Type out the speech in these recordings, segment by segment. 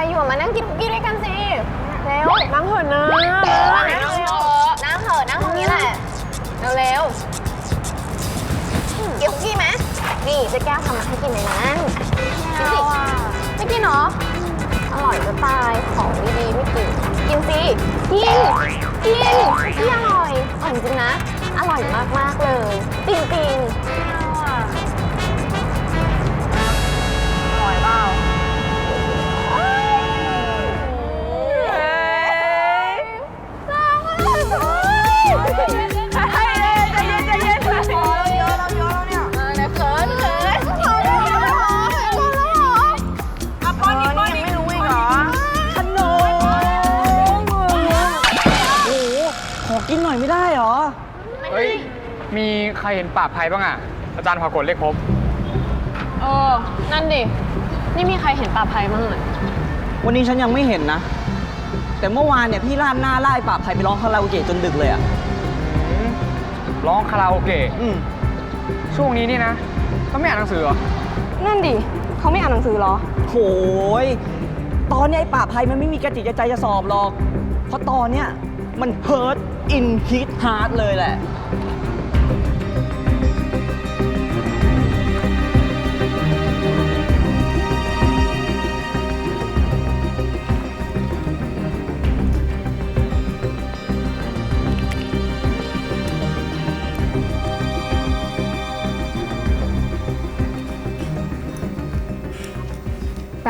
ำอะไรอยู่อะมานั่งกินคุกกี้ด้วยกันสิเร็วนั่งเถอะนะเออนั่งเถอะนั่งเถอะนั่งตรงนี้แหละเร็วๆกินคุกกี้ไหมนี่เจะแก้วทำมาให้กินเลยนะกินสิไม่กินเหรออร่อยจะตายของดีๆไม่กิน กินสิกินกินที่อร่อยอร่อยจริงๆนะ อร่อยมากๆเลยจริงๆ มีใครเห็นป่าภัยบ้างอะ อาจารย์พากดเลขครบ เออ นั่นดิ นี่มีใครเห็นปลาภัยมั่งอะวันนี้ฉันยังไม่เห็นนะ แต่เมื่อวานเนี่ยพี่ลาดหน้าไล่ป่าบภัยไปร้องคาราโอเกะจนดึกเลยอะ ร้องคาราโอเกะ อืมช่วงนี้นี่นะต้องไม่อ่านหนังสือเหรอ นั่นดิ เขาไม่อ่านหนังสือเหรอ โหย ตอนเนี้ยไอ้ป่าบภัยมันไม่มีกระจิตกระใจจะสอบหรอก เพราะตอนเนี้ยมัน hurt in his heart เลยแหละ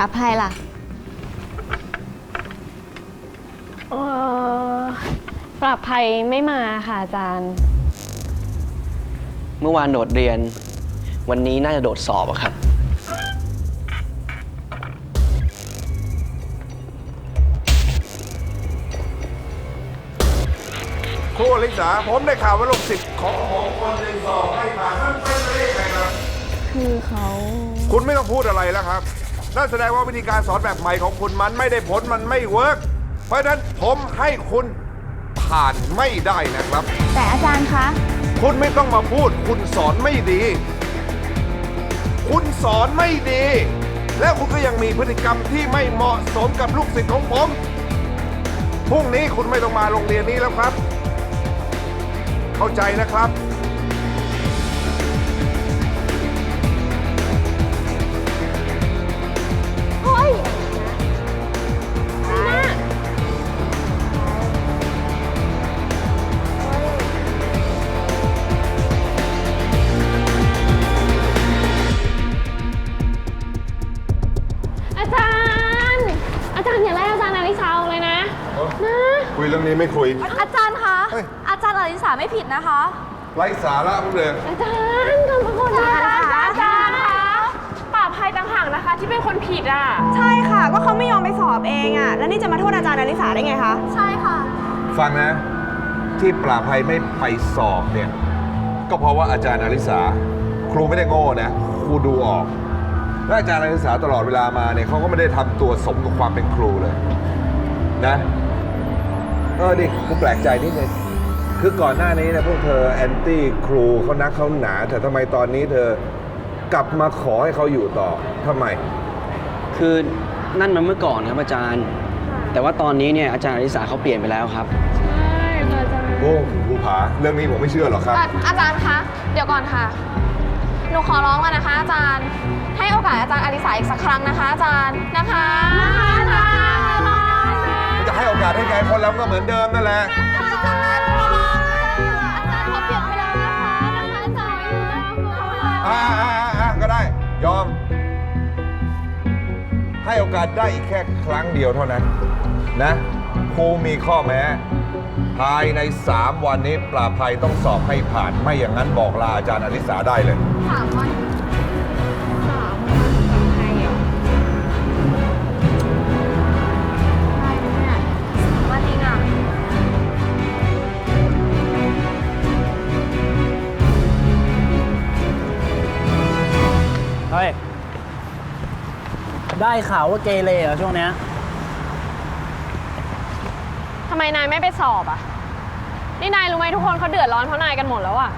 ปลาภัยล่ะ เออปลาภัยไม่มาค่ะอาจารย์ เมื่อวานโดดเรียน วันนี้น่าจะโดดสอบอะครับ ครูอลิสาผมได้ข่าวว่าลูกศิษย์ของผมคนหนึ่งสอบให้ผ่านนั่นเป็นไปได้ยังไงครับ คือเขา คุณไม่ต้องพูดอะไรแล้วครับ นั่นแสดงว่าวิธีการสอนแบบใหม่ของคุณมันไม่ได้ผลมันไม่เวิร์กเพราะฉะนั้นผมให้คุณผ่านไม่ได้นะครับ แต่อาจารย์คะ คุณไม่ต้องมาพูด คุณสอนไม่ดี คุณสอนไม่ดี แล้วคุณก็ยังมีพฤติกรรมที่ไม่เหมาะสมกับลูกศิษย์ของผมพรุ่งนี้คุณไม่ต้องมาโรงเรียนนี้แล้วครับ เข้าใจนะครับ เรื่องนี้ไม่คุย อาจารย์คะ เฮ้ย อาจารย์อลิสาไม่ผิดนะคะ ไร้สาระพวกเลย อาจารย์กำลังคนอาจารย์อาจารย์คะป่าภัยต่างหากนะคะ ที่เป็นคนผิดอะ ใช่ค่ะ ก็เขาไม่ยอมไปสอบเองอะแล้วนี่จะมาโทษอาจารย์อลิสาได้ไงคะ ใช่ค่ะ ฟังนะ ที่ปราภัยไม่ไปสอบเนี่ย ก็เพราะว่าอาจารย์อลิสา ครูไม่ได้โง่นะ ครูดูออก และอาจารย์อลิสาตลอดเวลามาเนี่ยเขาก็ไม่ได้ทำตัวสมกับความเป็นครูเลย นะ เออดิกูแปลกใจนิดนึงคือก่อนหน้านี้นะพวกเธอแอนตี้ครูเขานักเขาหนา แต่ทำไมตอนนี้เธอกลับมาขอให้เขาอยู่ต่อทำไม คือนั่นมันเมื่อก่อนครับอาจารย์ แต่ว่าตอนนี้เนี่ยอาจารย์อริสาเขาเปลี่ยนไปแล้วครับ ใช่ค่ะอาจารย์โอ้ครูผาเรื่องนี้ผมไม่เชื่อหรอกครับอะอาจารย์คะ เดี๋ยวก่อนค่ะ หนูขอร้องแล้วนะคะ อาจารย์ ให้โอกาสอาจารย์อลิสาอีกสักครั้งนะคะ อาจารย์ นะคะ นะคะ เราก็เหมือนเดิมนั่นแหละอาจารย์อาจารย์ขอเปลี่ยนไปแล้วนะคะนะอาจารย์อ่าอ่าก็ได้ ยอม ให้โอกาสได้อีกแค่ครั้งเดียวเท่านั้น นะครูมีข้อแม้ ภายใน 3 วันนี้ปราภัยต้องสอบให้ผ่าน ไม่อย่างนั้นบอกลาอาจารย์อลิสาได้เลย ถามว่า ได้ข่าวว่าเกเรเหรอช่วงเนี้ย ทำไมนายไม่ไปสอบอะ นี่นายรู้ไหมทุกคนเขาเดือดร้อนเพราะนายกันหมดแล้วอะ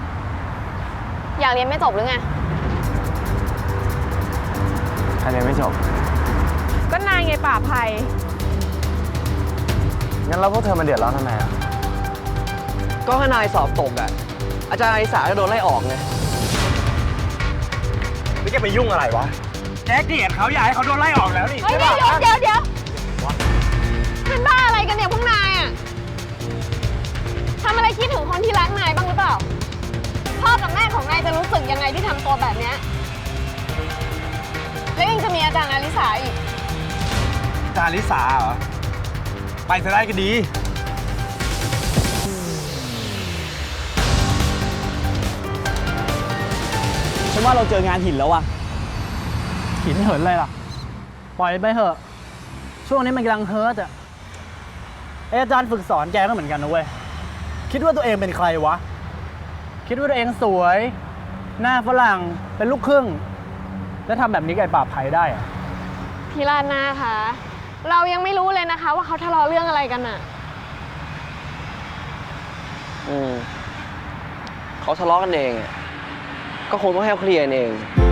อยากเรียนไม่จบหรือไงใครเรียนไม่จบ ก็นายไงอ้ป่าภัย งั้นแล้วพวกเธอมันเดือดร้อนทำไมอะ ก็ถ้านายสอบตกอะ อาจารย์อลิสาก็โดนไล่ออกไง ไม่แกไปยุ่งอะไรวะ แจ็คเกลียดเขาอยากให้เขาโดนไล่ออกแล้วนี่เฮ้ยเดี๋ยวเดี๋ยวเดี๋ยวเป็นบ้าอะไรกันเนี่ยพวกนายอะทำอะไรคิดถึงคนที่รักนายบ้างหรือเปล่า พ่อกับแม่ของนายจะรู้สึกยังไงที่ทำตัวแบบเนี้ยแล้วยังจะมีอาจารย์อาริสาอีก จาริสาเหรอ ไปเธอได้ก็ดี ฉันว่าเราเจองานหินแล้วว่ะ หินเหินอะไรล่ะ ปล่อยไปเถอะ ช่วงนี้มันกำลังเฮิร์ตอะเอยอาจารย์ฝึกสอนแกก็เหมือนกันนะเว้ย คิดว่าตัวเองเป็นใครวะ คิดว่าตัวเองสวย หน้าฝรั่ง เป็นลูกครึ่ง แล้วทำแบบนี้กับไอ้ป่าบไผ่ได้อะพี่ลาดนาคะ เรายังไม่รู้เลยนะคะ ว่าเขาทะเลาะเรื่องอะไรกันอะอืมเขาทะเลาะกันเองอะก็คงต้องให้เขาเคลียร์กันเองอ